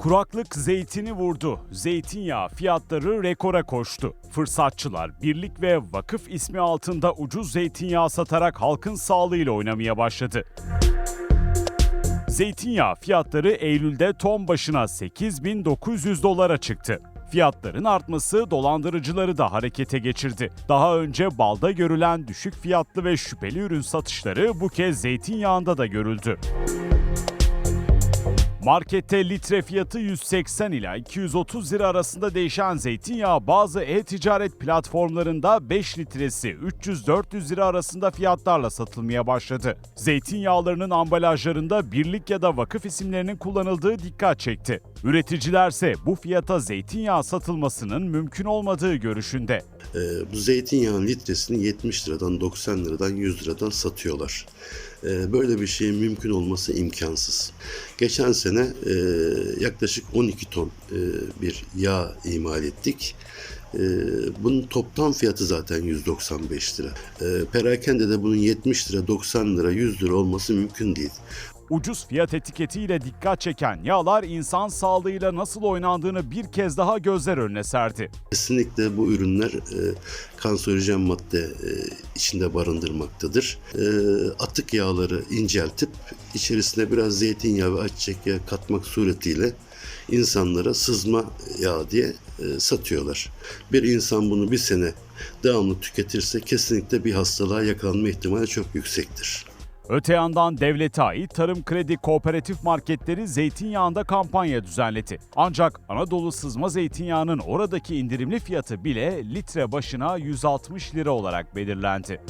Kuraklık zeytini vurdu. Zeytinyağı fiyatları rekora koştu. Fırsatçılar birlik ve vakıf ismi altında ucuz zeytinyağı satarak halkın sağlığıyla oynamaya başladı. Zeytinyağı fiyatları Eylül'de ton başına 8900 dolara çıktı. Fiyatların artması dolandırıcıları da harekete geçirdi. Daha önce balda görülen düşük fiyatlı ve şüpheli ürün satışları bu kez zeytinyağında da görüldü. Markette litre fiyatı 180 ila 230 lira arasında değişen zeytinyağı bazı e-ticaret platformlarında 5 litresi 300-400 lira arasında fiyatlarla satılmaya başladı. Zeytinyağlarının ambalajlarında birlik ya da vakıf isimlerinin kullanıldığı dikkat çekti. Üreticilerse bu fiyata zeytinyağı satılmasının mümkün olmadığı görüşünde. Ee, bu zeytinyağının litresini 70 liradan 90 liradan 100 liradan satıyorlar. Ee, böyle bir şeyin mümkün olması imkansız. Geçen sene e, yaklaşık 12 ton e, bir yağ imal ettik. Ee, bunun toptan fiyatı zaten 195 lira. Perakende de bunun 70 lira, 90 lira, 100 lira olması mümkün değil. Ucuz fiyat etiketiyle dikkat çeken yağlar insan sağlığıyla nasıl oynandığını bir kez daha gözler önüne serdi. Kesinlikle bu ürünler e, kanserojen madde e, içinde barındırmaktadır. E, atık yağları inceltip içerisine biraz zeytinyağı ve ayçiçek yağı katmak suretiyle insanlara sızma yağı diye e, satıyorlar. Bir insan bunu bir sene devamlı tüketirse kesinlikle bir hastalığa yakalanma ihtimali çok yüksektir. Öte yandan devlete ait Tarım Kredi Kooperatif Marketleri zeytinyağında kampanya düzenledi. Ancak Anadolu sızma zeytinyağının oradaki indirimli fiyatı bile litre başına 160 lira olarak belirlendi.